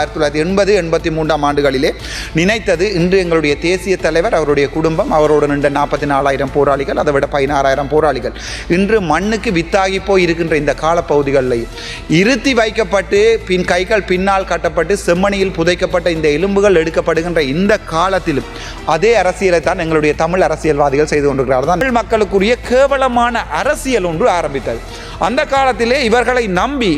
ஆயிரத்தி தொள்ளாயிரத்தி எண்பது எண்பத்தி மூன்றாம் ஆண்டுகளிலே நினைத்தது இன்று எங்களுடைய தேசிய தலைவர் அவருடைய குடும்பம் அவரோடு நின்ற நாற்பத்தி நாலாயிரம் போராளிகள் அதை விட பதினாறாயிரம் போராளிகள். இன்று மண்ணுக்கு வித்தாகி போய் இருக்கின்ற இந்த காலப்பகுதிகளில் இருத்தி வைக்கப்பட்டு பின் கைகள் பின்னால் கட்டப்பட்டு செம்மணியில் புதைக்கப்பட்ட இந்த எலும்புகள் எடுக்கப்படுகின்ற இந்த காலத்திலும் அதே அரசியலை தான் எங்களுடைய தமிழ் அரசியல்வாதிகள் செய்து கொண்டிருக்கிறார்கள். தமிழ் மக்களுக்குரிய கேவலமான அரசியல் ஒன்று ஆரம்பித்தது. அந்த காலத்திலே இவர்களை நம்பி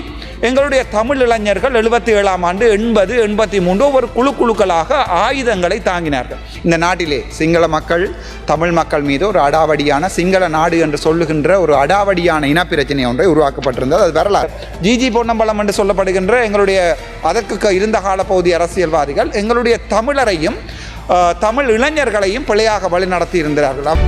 எங்களுடைய தமிழ் இளைஞர்கள் எழுபத்தி ஏழாம் ஆண்டு எண்பது எண்பத்தி மூன்று ஒரு குழு குழுக்களாக ஆயுதங்களை தாங்கினார்கள். இந்த நாட்டிலே சிங்கள மக்கள் தமிழ் மக்கள் மீது ஒரு அடாவடியான சிங்கள நாடு என்று சொல்லுகின்ற ஒரு அடாவடியான இனப்பிரச்சனை ஒன்றை உருவாக்கப்பட்டிருந்தது. அது வரலாறு. ஜிஜி பொன்னம்பலம் என்று சொல்லப்படுகின்ற எங்களுடைய அதற்கு இருந்த காலப்பகுதி அரசியல்வாதிகள் எங்களுடைய தமிழரையும் தமிழ் இளைஞர்களையும் பிழையாக வழிநடத்தி இருந்தார்கள்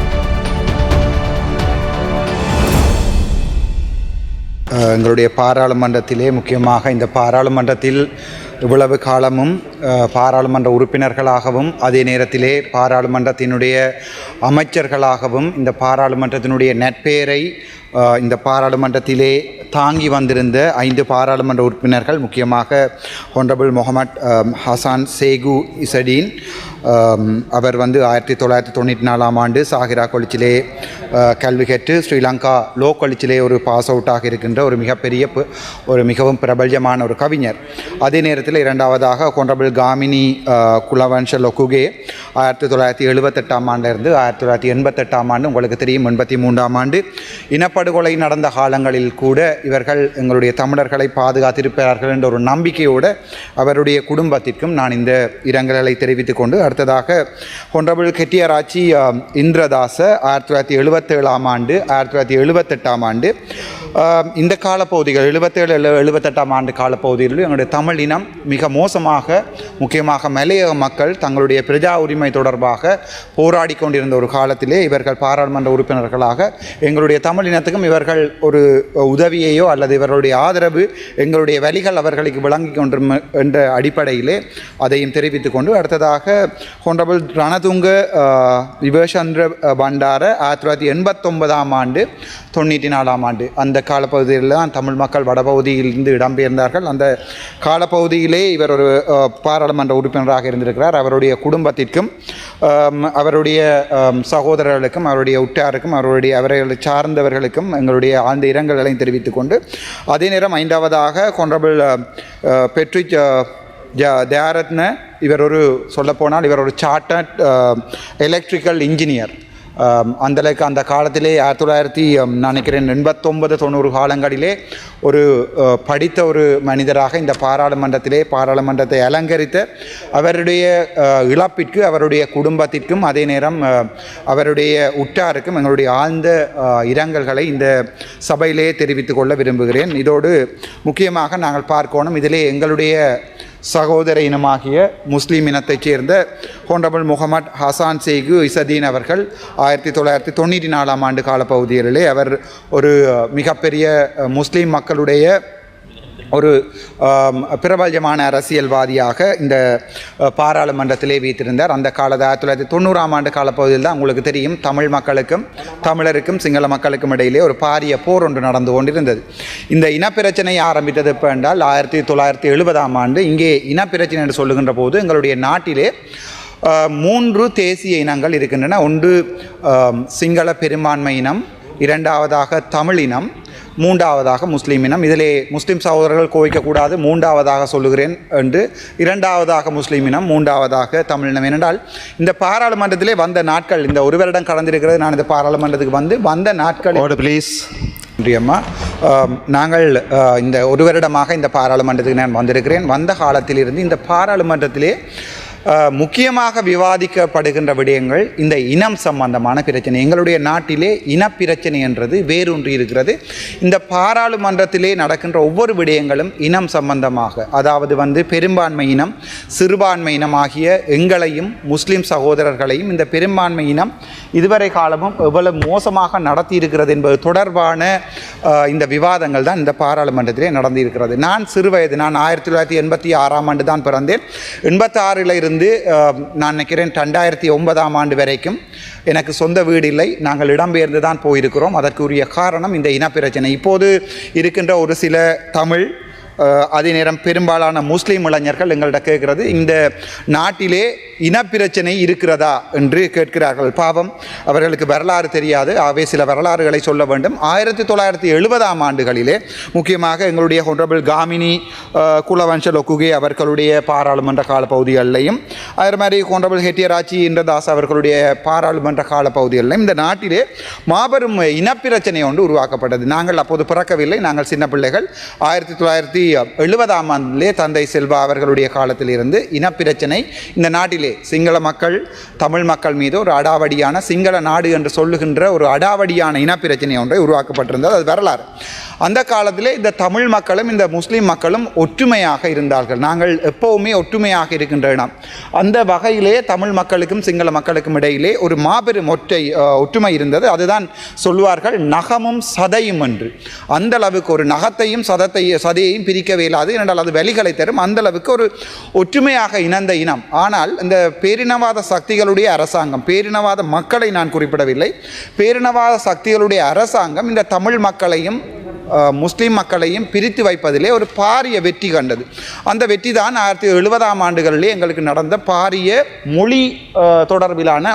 எங்களுடைய பாராளுமன்றத்திலே முக்கியமாக இந்த பாராளுமன்றத்தில் இவ்வளவு காலமும் பாராளுமன்ற உறுப்பினர்களாகவும் அதே நேரத்திலே பாராளுமன்றத்தினுடைய அமைச்சர்களாகவும் இந்த பாராளுமன்றத்தினுடைய நட்பெயரை இந்த பாராளுமன்றத்திலே தாங்கி வந்திருந்த ஐந்து பாராளுமன்ற உறுப்பினர்கள் முக்கியமாக ஹொனரபிள் முகமட் ஹசான் சேகு இசடீன் அவர் வந்து ஆயிரத்தி தொள்ளாயிரத்தி தொண்ணூற்றி நாலாம் ஆண்டு சாகிரா கொலிச்சிலே கல்வி கற்று ஸ்ரீலங்கா லோ கொலிச்சிலே ஒரு பாஸ் அவுட்டாக இருக்கின்ற ஒரு மிகப்பெரிய ஒரு மிகவும் பிரபல்யமான ஒரு கவிஞர். அதே நேரத்தில் இரண்டாவதாக கொண்டபிள் காமினி குலவன்ஷ லொகுகே ஆயிரத்தி தொள்ளாயிரத்தி எழுபத்தெட்டாம் ஆண்டிலிருந்து ஆயிரத்தி தொள்ளாயிரத்தி எண்பத்தெட்டாம் ஆண்டு உங்களுக்கு தெரியும் எண்பத்தி மூன்றாம் ஆண்டு. படுகொலை நடந்த காலங்களில் கூட இவர்கள் எங்களுடைய தமிழர்களை பாதுகாத்திருப்பார்கள் என்ற ஒரு நம்பிக்கையோடு அவருடைய குடும்பத்திற்கும் நான் இந்த இரங்கல்களை தெரிவித்துக் கொண்டு அடுத்ததாக ஹொன்றபிள் கெட்டியராச்சி இந்திரதாச ஆயிரத்தி தொள்ளாயிரத்தி எழுபத்தேழாம் ஆண்டு ஆயிரத்தி தொள்ளாயிரத்தி எழுபத்தெட்டாம் ஆண்டு. இந்த காலப்பகுதிகள் எழுபத்தேழு எழுபத்தெட்டாம் ஆண்டு காலப்பகுதிகளில் எங்களுடைய தமிழ் இனம் மிக மோசமாக முக்கியமாக மலையக மக்கள் தங்களுடைய பிரஜா உரிமை தொடர்பாக போராடி கொண்டிருந்த ஒரு காலத்திலே இவர்கள் பாராளுமன்ற உறுப்பினர்களாக எங்களுடைய தமிழ் இனத்துக்கும் இவர்கள் ஒரு உதவியையோ அல்லது இவர்களுடைய ஆதரவு எங்களுடைய வழிகள் அவர்களுக்கு விளங்கி கொண்டிரும் என்ற அடிப்படையிலே அதையும் தெரிவித்துக் கொண்டு அடுத்ததாக ஹொண்டபிள் ரணதுங்க விவேஷந்திர பண்டார ஆயிரத்தி தொள்ளாயிரத்தி எண்பத்தொன்பதாம் ஆண்டு தொண்ணூற்றி நாலாம் ஆண்டு. அந்த காலப்பகுதியில் தான் தமிழ் மக்கள் வடபகுதியிலிருந்து இடம்பெயர்ந்தார்கள். அந்த காலப்பகுதியிலே இவர் ஒரு பாராளுமன்ற உறுப்பினராக இருந்திருக்கிறார். அவருடைய குடும்பத்திற்கும் அவருடைய சகோதரர்களுக்கும் அவருடைய உற்றாருக்கும் அவருடைய அவர்களை சார்ந்தவர்களுக்கும் எங்களுடைய ஆழ்ந்த இரங்கல்களையும் தெரிவித்துக் கொண்டு அதே நேரம் ஐந்தாவதாக கொண்டபிள் பெட்ரி ஜ தயாரத்ன இவர் ஒரு சொல்லப்போனால் இவர் ஒரு சார்ட்டர்ட் எலக்ட்ரிக்கல் இன்ஜினியர் அந்த அளவுக்கு அந்த காலத்திலே ஆயிரத்தி தொள்ளாயிரத்தி நான் நினைக்கிறேன் எண்பத்தொன்பது தொண்ணூறு காலங்களிலே ஒரு படித்த ஒரு மனிதராக இந்த பாராளுமன்றத்திலே பாராளுமன்றத்தை அலங்கரித்த அவருடைய இழப்பிற்கு அவருடைய குடும்பத்திற்கும் அதே நேரம் அவருடைய உற்றாருக்கும் எங்களுடைய ஆழ்ந்த இரங்கல்களை இந்த சபையிலே தெரிவித்துக் கொள்ள விரும்புகிறேன். இதோடு முக்கியமாக நாங்கள் பார்க்கணும் இதிலே எங்களுடைய சகோதர இனமாகிய முஸ்லீம் இனத்தைச் சேர்ந்த ஹோண்டபிள் முகமட் ஹசான் சேகு இசதீன் அவர்கள் ஆயிரத்தி தொள்ளாயிரத்தி தொண்ணூற்றி நாலாம் ஆண்டு காலப்பகுதிகளிலே அவர் ஒரு மிகப்பெரிய முஸ்லீம் மக்களுடைய ஒரு பிரபல்யமான அரசியல்வாதியாக இந்த பாராளுமன்றத்திலே வைத்திருந்தார் அந்த காலத்து ஆயிரத்தி தொள்ளாயிரத்தி தொண்ணூறாம் ஆண்டு காலப்பகுதியில் தான் உங்களுக்கு தெரியும் தமிழ் மக்களுக்கும் தமிழருக்கும் சிங்கள மக்களுக்கும் இடையிலே ஒரு பாரிய போர் ஒன்று நடந்து கொண்டிருந்தது. இந்த இனப்பிரச்சனை ஆரம்பித்தது எப்போ என்றால் ஆயிரத்தி தொள்ளாயிரத்தி எழுபதாம் ஆண்டு இங்கே இனப்பிரச்சனை என்று சொல்லுகின்ற போது எங்களுடைய நாட்டிலே மூன்று தேசிய இனங்கள் இருக்கின்றன. ஒன்று சிங்கள பெரும்பான்மை இனம் இரண்டாவதாக தமிழ் இனம் மூன்றாவதாக முஸ்லீம் இனம். இதிலே முஸ்லீம் சகோதரர்கள் கோவிக்கக்கூடாது மூன்றாவதாக சொல்லுகிறேன் என்று. இரண்டாவதாக முஸ்லீம் இனம் மூன்றாவதாக தமிழ் இனம். ஏனென்றால் இந்த பாராளுமன்றத்திலே வந்த நாட்கள் இந்த ஒரு வருடம் கடந்திருக்கிறது. நான் இந்த பாராளுமன்றத்துக்கு வந்து வந்த நாட்கள் Order, please. நன்றி அம்மா. ஆம், நாங்கள் இந்த ஒரு வருடமாக இந்த பாராளுமன்றத்துக்கு நான் வந்திருக்கிறேன். வந்த காலத்திலிருந்து இந்த பாராளுமன்றத்திலே முக்கியமாக விவாதிக்கப்படுகின்ற விடயங்கள் இந்த இனம் சம்பந்தமான பிரச்சனை. எங்களுடைய நாட்டிலே இனப்பிரச்சனை என்றது வேரூன்றி இருக்கிறது. இந்த பாராளுமன்றத்திலே நடக்கின்ற ஒவ்வொரு விடயங்களும் இனம் சம்பந்தமாக அதாவது வந்து பெரும்பான்மை இனம் சிறுபான்மை இனம் ஆகிய எங்களையும் முஸ்லீம் சகோதரர்களையும் இந்த பெரும்பான்மை இனம் இதுவரை காலமும் எவ்வளவு மோசமாக நடத்தி இருக்கிறது என்பது தொடர்பான இந்த விவாதங்கள் தான் இந்த பாராளுமன்றத்திலே நடந்திருக்கிறது. நான் சிறுவயது நான் ஆயிரத்தி தொள்ளாயிரத்தி எண்பத்தி ஆறாம் ஆண்டு தான் பிறந்தேன். எண்பத்தாறில் இருந்து இருந்து நான் நினைக்கிறேன் ரெண்டாயிரத்தி ஒன்பதாம் ஆண்டு வரைக்கும் எனக்கு சொந்த வீடு இல்லை. நாங்கள் இடம்பெயர்ந்து தான் போயிருக்கிறோம். அதற்குரிய காரணம் இந்த இனப்பிரச்சனை இப்போது இருக்கின்ற ஒரு சில தமிழ் அதே நேரம் பெரும்பாலான முஸ்லீம் இளைஞர்கள் எங்கள்கிட்ட கேட்கிறது இந்த நாட்டிலே இனப்பிரச்சனை இருக்கிறதா என்று கேட்கிறார்கள். பாவம் அவர்களுக்கு வரலாறு தெரியாது. ஆகவே சில வரலாறுகளை சொல்ல வேண்டும். ஆயிரத்தி தொள்ளாயிரத்தி எழுபதாம் ஆண்டுகளிலே முக்கியமாக எங்களுடைய ஹொனரபிள் காமினி குலவன்ஷ லொக்குகே அவர்களுடைய பாராளுமன்ற கால பகுதிகளிலையும் அதே மாதிரி ஹொனரபிள் ஹெட்டியராச்சி இந்திரதாஸ் அவர்களுடைய பாராளுமன்ற கால பகுதிகளிலும் இந்த நாட்டிலே மாபெரும் இனப்பிரச்சனை ஒன்று உருவாக்கப்பட்டது. நாங்கள் அப்போது பிறக்கவில்லை. நாங்கள் சின்ன பிள்ளைகள். ஆயிரத்தி தொள்ளாயிரத்தி எழுபதாம் ஆண்டிலே தந்தை செல்வா அவர்களுடைய காலத்திலிருந்து இனப்பிரச்சனை. இந்த நாட்டிலே சிங்கள மக்கள் தமிழ் மக்கள் மீது ஒரு அடாவடியான சிங்கள நாடு என்று சொல்லுகின்ற ஒரு அடாவடியான இனப்பிரச்சனை ஒன்றை உருவாக்கப்பட்டிருந்தது. அது வரலாறு. அந்த காலத்திலே இந்த தமிழ் மக்களும் இந்த முஸ்லீம் மக்களும் ஒற்றுமையாக இருந்தார்கள். நாங்கள் எப்போவுமே ஒற்றுமையாக இருக்கின்ற இனம். அந்த வகையிலே தமிழ் மக்களுக்கும் சிங்கள மக்களுக்கும் இடையிலே ஒரு மாபெரும் ஒற்றை ஒற்றுமை இருந்தது. அதுதான் சொல்வார்கள் நகமும் சதையும் என்று. அந்த அளவுக்கு ஒரு நகத்தையும் சதத்தையும் சதையையும் பிரி பிரிக்கவே இல்லாது ஏனென்றால் அது வழிகளை தரும். அந்தளவுக்கு ஒரு ஒற்றுமையாக இணைந்த இனம். ஆனால் இந்த பேரினவாத சக்திகளுடைய அரசாங்கம் பேரினவாத மக்களை நான் குறிப்பிடவில்லை. பேரினவாத சக்திகளுடைய அரசாங்கம் இந்த தமிழ் மக்களையும் முஸ்லீம் மக்களையும் பிரித்து வைப்பதிலே ஒரு பாரிய வெற்றி கண்டது. அந்த வெற்றி தான் ஆயிரத்தி எழுபதாம் ஆண்டுகளிலே எங்களுக்கு நடந்த பாரிய மொழி தொடர்பிலான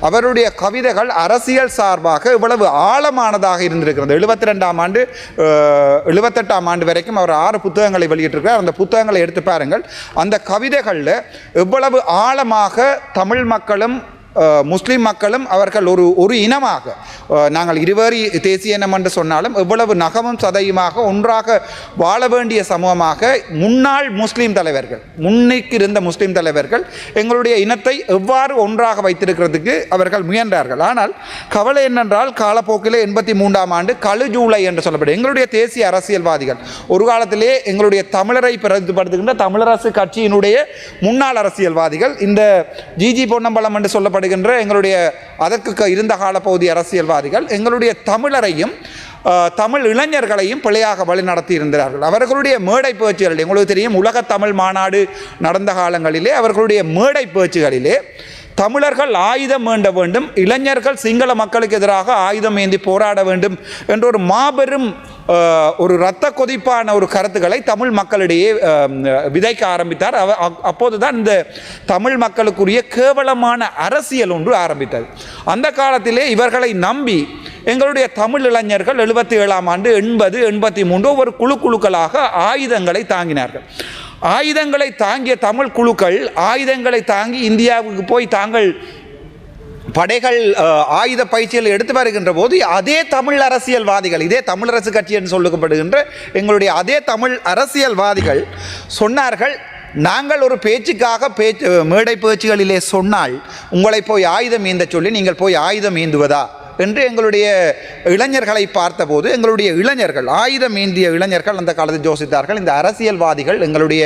அவருடைய கவிதைகள் அரசியல் சார்பாக இவ்வளவு ஆழமானதாக இருந்திருக்கிறது. எழுபத்தி ரெண்டாம் ஆண்டு எழுபத்தெட்டாம் ஆண்டு வரைக்கும் அவர் ஆறு புத்தகங்களை வெளியிட்டிருக்கிறார். அந்த புத்தகங்களை எடுத்து பாருங்கள். அந்த கவிதைகளில் எவ்வளவு ஆழமாக தமிழ் மக்களும் முஸ்லீம் மக்களும் அவர்கள் ஒரு ஒரு இனமாக. நாங்கள் இருவரி தேசிய இனம் என்று சொன்னாலும் எவ்வளவு நகமும் சதையுமாக ஒன்றாக வாழ வேண்டிய சமூகமாக முன்னாள் முஸ்லீம் தலைவர்கள் முன்னைக்கு இருந்த முஸ்லீம் தலைவர்கள் எங்களுடைய இனத்தை எவ்வாறு ஒன்றாக வைத்திருக்கிறதுக்கு அவர்கள் முயன்றார்கள். ஆனால் கவலை என்னென்றால் காலப்போக்கில் எண்பத்தி மூன்றாம் ஆண்டு கழுஜூலை என்று சொல்லப்படும் எங்களுடைய தேசிய அரசியல்வாதிகள் ஒரு காலத்திலே எங்களுடைய தமிழரை பிரதிபடுத்துகின்ற தமிழரசு கட்சியினுடைய முன்னாள் அரசியல்வாதிகள் இந்த ஜிஜி பொன்னம்பலம் என்று சொல்லப்படுகின்ற எங்களுடைய அதற்கு க- இருந்த காலப்பகுதி அரசியல்வாதிகள் எங்களுடைய தமிழரையும் தமிழ் இளைஞர்களையும் பிழையாக வழிநடத்தி இருந்தார்கள் அவர்களுடைய மேடை பேச்சுகளில் எங்களுக்கு தெரியும் உலக தமிழ் மாநாடு நடந்த காலங்களிலே அவர்களுடைய மேடை பேச்சுகளிலே தமிழர்கள் ஆயுதம் வேண்ட வேண்டும் இளைஞர்கள் சிங்கள மக்களுக்கு எதிராக ஆயுதம் ஏந்தி போராட வேண்டும் என்ற ஒரு மாபெரும் ஒரு இரத்த கொதிப்பான ஒரு கருத்துக்களை தமிழ் மக்களிடையே விதைக்க ஆரம்பித்தார். அவ அப்- அப்போதுதான் இந்த தமிழ் மக்களுக்குரிய கேவலமான அரசியல் ஒன்று ஆரம்பித்தது. அந்த காலத்திலே இவர்களை நம்பி எங்களுடைய தமிழ் இளைஞர்கள் எழுபத்தி ஏழாம் ஆண்டு எண்பது எண்பத்தி மூன்று ஒரு குழு குழுக்களாக ஆயுதங்களை தாங்கினார்கள். ஆயுதங்களை தாங்கிய தமிழ் குழுக்கள் ஆயுதங்களை தாங்கி இந்தியாவுக்கு போய் தாங்கள் படைகள் ஆயுத பயிற்சிகள் எடுத்து வருகின்ற போது அதே தமிழ் அரசியல்வாதிகள் இதே தமிழரசு கட்சி என்று சொல்லப்படுகின்ற எங்களுடைய அதே தமிழ் அரசியல்வாதிகள் சொன்னார்கள் நாங்கள் ஒரு பேச்சுக்காக பேச்சு மேடை பேச்சுகளிலே சொன்னால் உங்களை போய் ஆயுதம் ஏந்த சொல்லி நீங்கள் போய் ஆயுதம் ஏந்துவதா? என்று எங்களுடைய இளைஞர்களை பார்த்தபோது எங்களுடைய இளைஞர்கள் ஆயுதம் ஏந்திய இளைஞர்கள் அந்த காலத்தில் யோசித்தார்கள் இந்த அரசியல்வாதிகள் எங்களுடைய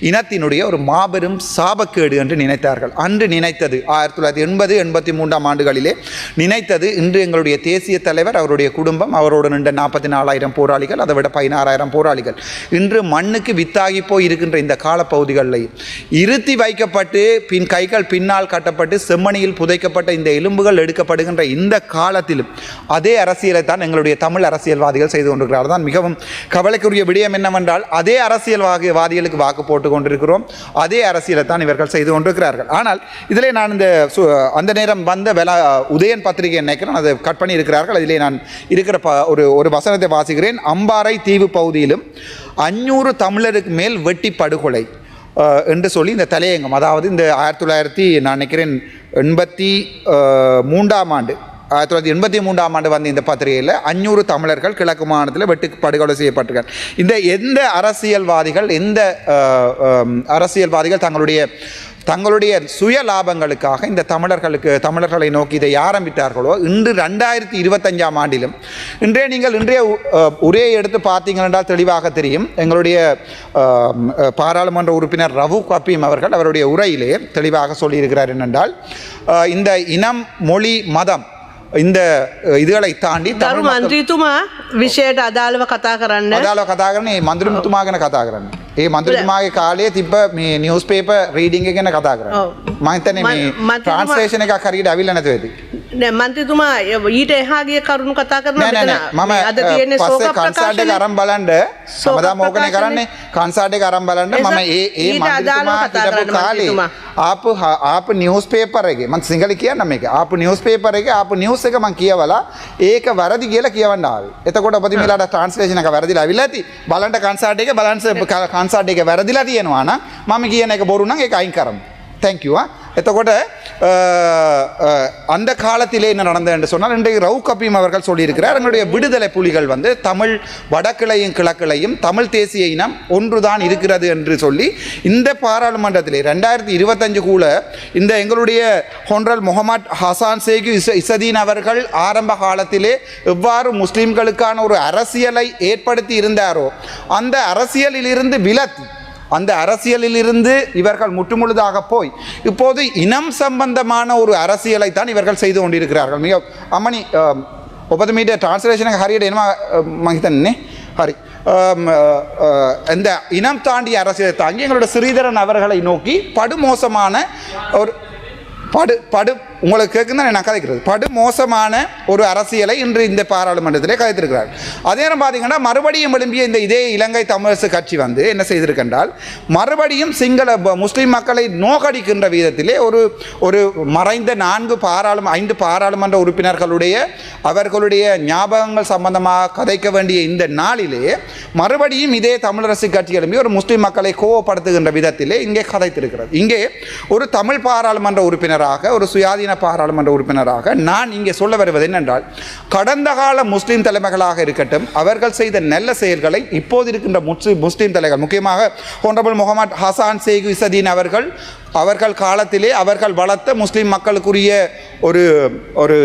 இனத்தினுடைய ஒரு மாபெரும் சாபக்கேடு என்று நினைத்தார்கள். அன்று நினைத்தது ஆயிரத்தி தொள்ளாயிரத்தி எண்பது எண்பத்தி மூன்றாம் ஆண்டுகளிலே நினைத்தது இன்று எங்களுடைய தேசிய தலைவர் அவருடைய குடும்பம் அவரோடு நின்ற நாற்பத்தி நாலாயிரம் போராளிகள் அதை விட பதினாறாயிரம் போராளிகள். இன்று மண்ணுக்கு வித்தாகி போய் இருக்கின்ற இந்த காலப்பகுதிகளில் இருத்தி வைக்கப்பட்டு பின் கைகள் பின்னால் கட்டப்பட்டு செம்மணியில் புதைக்கப்பட்ட இந்த எலும்புகள் எடுக்கப்படுகின்ற இந்த கால காலத்திலும். அதே அரசியலை தான் எங்களுடைய தமிழ் அரசியல்வாதிகள் செய்து கொண்டிருக்கிறார்கள். தான் மிகவும் கவலைக்குரிய விடயம் என்னவென்றால் அதே அரசியல்வாதிகளுக்கு வாக்கு போட்டு கொண்டிருக்கிறோம். அதே அரசியலை தான் இவர்கள் செய்து கொண்டிருக்கிறார்கள். ஆனால் இதிலே நான் இந்த சு- அந்த நேரம் வந்த வெலா உதயன் பத்திரிகை நினைக்கிறேன் அதை கட் பண்ணி இருக்கிறார்கள் அதிலே நான் இருக்கிற ப ஒரு ஒரு வசனத்தை வாசிக்கிறேன். அம்பாறை தீவு பகுதியிலும் அஞ்சூறு தமிழருக்கு மேல் வெட்டி படுகொலை. என்று சொல்லி இந்த தலையங்கம் அதாவது இந்த ஆயிரத்தி தொள்ளாயிரத்தி நான் நினைக்கிறேன் எண்பத்தி மூன்றாம் ஆண்டு ஆயிரத்தி தொள்ளாயிரத்தி எண்பத்தி மூன்றாம் ஆண்டு வந்த இந்த பத்திரிகையில் அஞ்சூறு தமிழர்கள் கிழக்கு மாநிலத்தில் வெட்டு படுகொலை செய்யப்பட்டிருக்கார். இந்த எந்த அரசியல்வாதிகள் எந்த அரசியல்வாதிகள் தங்களுடைய தங்களுடைய சுய லாபங்களுக்காக இந்த தமிழர்களுக்கு தமிழர்களை நோக்கி இதை ஆரம்பித்தார்களோ இன்று ரெண்டாயிரத்தி இருபத்தஞ்சாம் ஆண்டிலும் இன்றைய நீங்கள் இன்றைய உரையை எடுத்து பார்த்தீங்கள் என்றால் தெளிவாக தெரியும். எங்களுடைய பாராளுமன்ற உறுப்பினர் ரவு கப்பீம் அவர்கள் அவருடைய உரையிலே தெளிவாக சொல்லியிருக்கிறார் என்னென்றால் இந்த இனம் மொழி மதம் ඉන්ද ඉදල ඉතාන්ඩි දරු මන්ත්‍රීතුමා විෂයට අදාළව කතා කරන්න. අදාලව කතා කරන්නේ. මන්දුරමතුමා ගැන කතා කරන්න. ඒ මන්දුරතුමාගේ කාලේ තිබ මේ නිියස් පේප රීඩිංග ගැන කතා කරන්න. මහිතන මේ ට්‍රන්ස්ේෂණ එක කරීට ඇවිල්ල නැතුවේදී මන්තතුමා ඊට එහාගේ කරුණු කතා කරන මම අද තියන්නේ සෝක කන්සාඩ කරම් බලන්ඩ සමදා මෝකනය කරන්නේ? කන්සාඩ කරම් බලන්න. මම ඒ ඒ කාලේ ආප ආප නිියස් පේපරගේ මන් සිංහල කියන්න මේ අප නිියස් පේපරගේ අප නිියස් එක මං කියවලා ඒක වැරදි කියලා කියවන්නාව එතකොට ඔපති මලාට ට්‍රන්ස්ලේෂනක වැරදිලා විලඇති බලන්ට කන්සාඩ එක බලන්ස කන්සාඩ එක වැරදිලා තියෙනවාන මම කියන එක බොරුණන් එක අයින් කරම්. තැංකවා எத்தக்கூட அந்த காலத்திலே என்ன நடந்தது என்று சொன்னால் இன்றைக்கு ரவு கபீம் அவர்கள் சொல்லியிருக்கிறார் எங்களுடைய விடுதலை புலிகள் வந்து தமிழ் வடக்கிளையும் கிழக்கிளையும் தமிழ் தேசிய இனம் ஒன்றுதான் இருக்கிறது என்று சொல்லி இந்த பாராளுமன்றத்திலே ரெண்டாயிரத்தி இருபத்தஞ்சு கூட இந்த எங்களுடைய ஹொன்ரல் முகமது ஹசான் சேகு இஸ் இசதீன் அவர்கள் ஆரம்ப காலத்திலே எவ்வாறு முஸ்லீம்களுக்கான ஒரு அரசியலை ஏற்படுத்தி இருந்தாரோ அந்த அரசியலிலிருந்து விலத்து அந்த அரசியலில் இருந்து இவர்கள் முற்றுமுழுதாக போய் இப்போது இனம் சம்பந்தமான ஒரு அரசியலை தான் இவர்கள் செய்து கொண்டிருக்கிறார்கள். மிக அம்மணி ஒப்பது மீடிய டிரான்ஸ்லேஷனுக்கு ஹரியட் என்ன மகிதன்னே ஹரி இந்த இனம் தாண்டிய அரசியலை தாங்கி எங்களோட ஸ்ரீதரன் அவர்களை நோக்கி படுமோசமான ஒரு படு படு உங்களுக்கு கேட்குன்னு நான் கதைக்கிறது. படு மோசமான ஒரு அரசியலை இன்று இந்த பாராளுமன்றத்திலே கதைத்திருக்கிறார். அதே நேரம் பார்த்தீங்கன்னா மறுபடியும் எழும்பிய இந்த இதே இலங்கை தமிழரசு கட்சி வந்து என்ன செய்திருக்கின்றால் மறுபடியும் சிங்கள முஸ்லீம் மக்களை நோக்கடிக்கின்ற விதத்திலே ஒரு ஒரு மறைந்த நான்கு பாராளும ஐந்து பாராளுமன்ற உறுப்பினர்களுடைய அவர்களுடைய ஞாபகங்கள் சம்பந்தமாக கதைக்க வேண்டிய இந்த நாளிலே மறுபடியும் இதே தமிழரசு கட்சி எழும்பி ஒரு முஸ்லீம் மக்களை கோவப்படுத்துகின்ற விதத்திலே இங்கே கதைத்திருக்கிறது. இங்கே ஒரு தமிழ் பாராளுமன்ற உறுப்பினராக ஒரு சுயாதீன பாராளுமன்ற உறுப்பினராக நான் இங்கே சொல்ல வருவது என்னென்றால் கடந்த கால முஸ்லீம் தலைமைகளாக இருக்கட்டும் அவர்கள் செய்த நல்ல செயல்களை இப்போது இருக்கின்ற முஸ்லீம் முஸ்லீம் தலைவர் முக்கியமாக ஹோனரபிள் முகமது ஹசான் சேகு இசதீன் அவர்கள் அவர்கள் காலத்திலே அவர்கள் வளர்த்த முஸ்லீம் மக்களுக்குரிய ஒரு ஒரு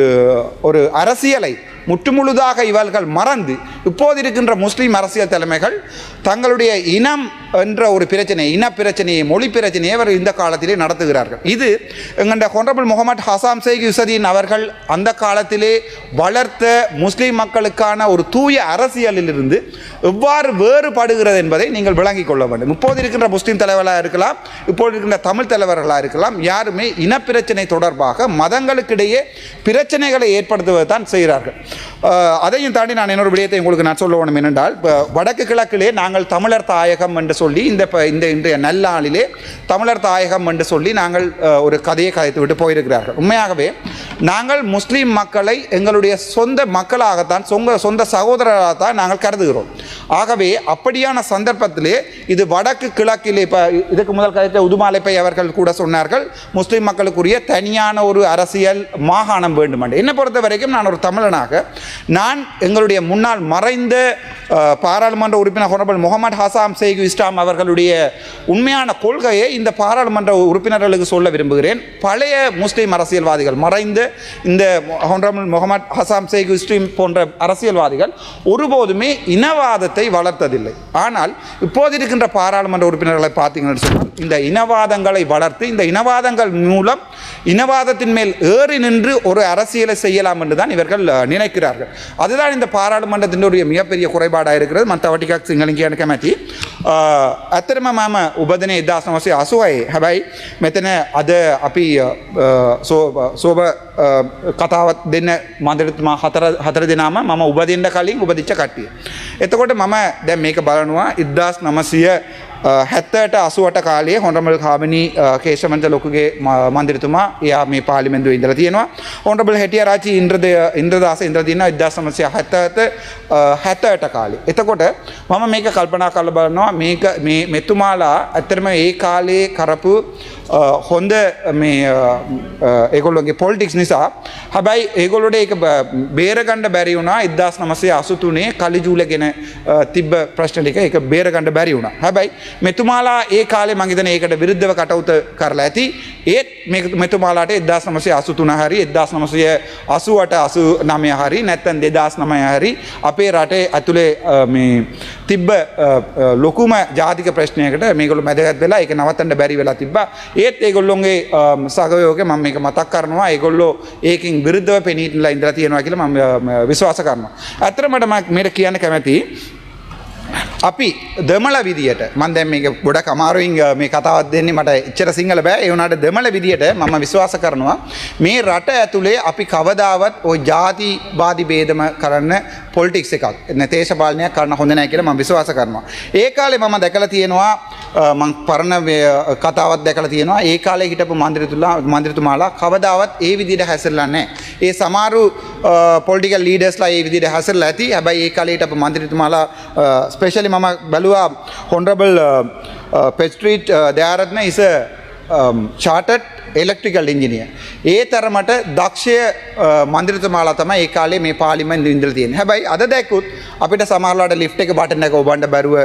ஒரு அரசியலை முற்றுமுழுதாக இவர்கள் மறந்து இப்போது இருக்கின்ற முஸ்லீம் அரசியல் தலைமைகள் தங்களுடைய இனம் என்ற ஒரு பிரச்சனை இன பிரச்சனையை மொழி பிரச்சனையை அவர் இந்த காலத்திலே நடத்துகிறார்கள். இது எங்கண்ட ஹொனரபிள் முகமது ஹசாம் சேக் யுசதீன் அவர்கள் அந்த காலத்திலே வளர்த்த முஸ்லீம் மக்களுக்கான ஒரு தூய அரசியலிலிருந்து எவ்வாறு வேறுபடுகிறது என்பதை நீங்கள் விளங்கிக் கொள்ள வேண்டும். இப்போது இருக்கின்ற முஸ்லீம் தலைவர்களாக இருக்கலாம் இப்போது இருக்கின்ற தமிழ் தலைவர்களாக இருக்கலாம் யாருமே இனப்பிரச்சனை தொடர்பாக மதங்களுக்கிடையே பிரச்சனைகளை ஏற்படுத்துவது தான் செய்கிறார்கள். அதையும் தாண்டி நான் இன்னொரு விடயத்தை உங்களுக்கு நான் சொல்ல வேணும் என்னென்றால் இப்போ வடக்கு கிழக்கிலே நாங்கள் தமிழர் தாயகம் என்று சொல்லி இந்த இப்போ இந்த இன்றைய நல்லாளிலே தமிழர் தாயகம் என்று சொல்லி நாங்கள் ஒரு கதையை கதைத்து விட்டு போயிருக்கிறார்கள். உண்மையாகவே நாங்கள் முஸ்லீம் மக்களை எங்களுடைய சொந்த மக்களாகத்தான் சொந்த சொந்த சகோதரராகத்தான் நாங்கள் கருதுகிறோம். ஆகவே அப்படியான சந்தர்ப்பத்திலே இது வடக்கு கிழக்கிலே இப்போ இதுக்கு முதல் கதைத்த உதுமாலைப்பை அவர்கள் கூட சொன்னார்கள் முஸ்லீம் மக்களுக்குரிய தனியான ஒரு அரசியல் மாகாணம் வேண்டும் என்று என்னை பொறுத்த வரைக்கும் நான் ஒரு தமிழனாக நான் எங்களுடைய முன்னாள் மறைந்த பாராளுமன்ற உறுப்பினர் ஹொனபல் முகமது ஹசாம் சேகு இஸ்லாம் அவர்களுடைய உண்மையான கொள்கையை இந்த பாராளுமன்ற உறுப்பினர்களுக்கு சொல்ல விரும்புகிறேன். பழைய முஸ்லீம் அரசியல்வாதிகள் மறைந்த இந்த ஹொனரபிள் முகமது ஹசாம் சேகு இஸ்லீம் போன்ற அரசியல்வாதிகள் ஒருபோதுமே இனவாதத்தை வளர்த்ததில்லை. ஆனால் இப்போது இருக்கின்ற பாராளுமன்ற உறுப்பினர்களை பார்த்தீங்கன்னு சொன்னால் இந்த இனவாதங்களை வளர்த்து இந்த இனவாதங்கள் மூலம் இனவாதத்தின் மேல் ஏறி நின்று ஒரு அரசியலை செய்யலாம் என்று தான் இவர்கள் நினைக்க நினைக்கிறார்கள் அதுதான் இந்த பாராளுமன்றத்தினுடைய மிகப்பெரிய குறைபாடாக இருக்கிறது மற்றவட்டிக்காக සිංහලින් කැමැති ඇත්තරම මම උබදන එදදාස් නවසේ අසුවයි හැබැයි මෙතන අද අපි සෝබ කතාවත් දෙන්න මන්දරතුමා හතර හතර දෙනාම මම උබදින්ට කලින් උබදිච්ච කට්ටිය. එතකොට මම දැ මේක බලනවා ඉද්දාස් නමසිය හැත්තට අසුවට කාලේ හොඳමල් කාමනී කේෂමන්ත ලොකුගේ ම- මන්දිරතුමා එයා මේ පාලිමෙන්දුව ඉඳල තියෙනවා. හොන්ටබල් හැටිය රාචි ඉන්ද්‍රදය ඉන්ද්‍රදාස ඉන්ද්‍රදින ඉදස්සමසය හැත්තත හැත්තට කාලේ. එතකොට මම මේක කල්පනා කල බලනවා. මේක මේ මෙතුමාලා ඇත්තරම ඒ කාලේ කරපු අ, හොඳ මේ ඒගොල්ලොගේ පොල්ටික්ස් නිසා හැබැයි ඒගොලොට ඒක බ- බේරගණ්ඩ බැරි වුණා. ඉදදාස් නමසේ අසුතුනේ කලිජූලගෙන තිබ්බ ප්‍රශ්නටික එක බේරගණඩ බැරි වුණ. හැබැයි මෙතුමාලා ඒ කාලේ මංහිතන ඒකට විරුද්ධව කටවුත කරලා ඇති. ඒත් මේ- මෙතුමාලාට එදදාස් නමසය අසුතුන හරි එදදාස් නමසය අසුවට අසු නමය හරි නැත්තැන් දෙදස් නමය හරි අපේ රටේ ඇතුළේ අ, මේ තිබ්බ අ, අ, ලොකුම ජාතික ප්‍රශ්නයකට මේගොල මැදගත් වෙලා එක නවතන්ට බැරි වෙලා තිබ ඒත් ඒගොල්ලොන්ගේ සගයෝක මම මේක මතක් කරනවා. ඒගොල්ලෝ ඒකින් විරුද්ධව පෙනීටලා ඉඳලා තියෙනවා කියලා මම විශ්වාස කරනවා. ඇතරමට ම මේට කියන්න කැමැති අපි දෙමල විදිට මන්දැම් මේ ගොඩ කමාරුවින් මේ කතාවත් දෙන්නේ මට එච්චර සිංහල බෑ. ඒවුණට දෙමල විදිට මම විශ්වාස කරනවා මේ රට ඇතුළේ අපි කවදාවත් ඔය ජාති බාධි බේදම කරන්න පොල්ටික්ස් එකක් එන්න තේශපාලනයක් කරන්න හොඳ නෑ කියලා මම විශ්වාස කරනවා. ඒ කාලේ මම දැකලා තියෙනවා මං පරණ කතාවත් දැකලා තියෙනවා. ඒ කාලේ හිටපු මන්දිරතුලා මන්දිරතුමාලා කවදාවත් ඒ විදිහට හැසිරලා නැහැ. ඒ සමහරු පොලිටිකල් ලීඩර්ස්ලා ඒ විදිහට හැසිරලා ඇති හැබැයි ඒ කාලේ හිටපු මන්ත්‍රීතුමාලා ස්පෙෂලි මම බැලුවා හොන්රබල් පෙස්ට්‍රීට් දයාරත්න ඉස චාටට් එලෙක්ට්‍රිකල් ඉංජිනිය. ඒ තරමට දක්ෂය මන්දිරතුමාලා තම ඒ කාලේ මේ පාලිමෙන් ඉඳල තියෙන හැබයි අද දැකුත් අපිට සමරලාට ලිෆ් එක බටනක ඔබන්ඩ බැරුව අ,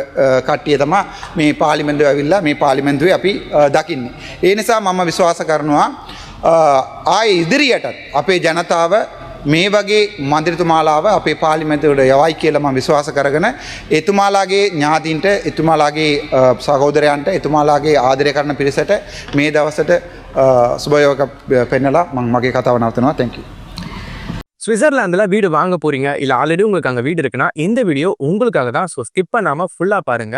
කට්ටිය තම මේ පාලිමෙන්දුව ඇවිල්ලා මේ පාලිමෙන්දුවේ අපි අ, දකින්නේ. ඒ නිසා මම විශ්වාස කරනවා ආය ඉදිරියටත් අපේ ජනතාව මේ වගේ මන්ත්‍රතුමාලාව අපේ පාලිමැතවට යවයි කියලා මම විශ්වාස කරගෙන එතුමාලාගේ ඥාතින්ට එතුමාලාගේ අ, සහෝදරයන්ට එතුමාලාගේ ආදරය කරන පිරිසට මේ දවසට සුභයෝක පෙන්නලා මං මගේ කතාව නවතනවා තැංකි. சுவிட்சர்லாந்துல வீடு வாங்க போறீங்க இல்ல ஆல்ரெடி உங்களுக்கு அங்க வீடு இருக்குன்னா இந்த வீடியோ உங்களுக்காக தான் ஸோ ஸ்கிப் பண்ணாம ஃபுல்லா பாருங்க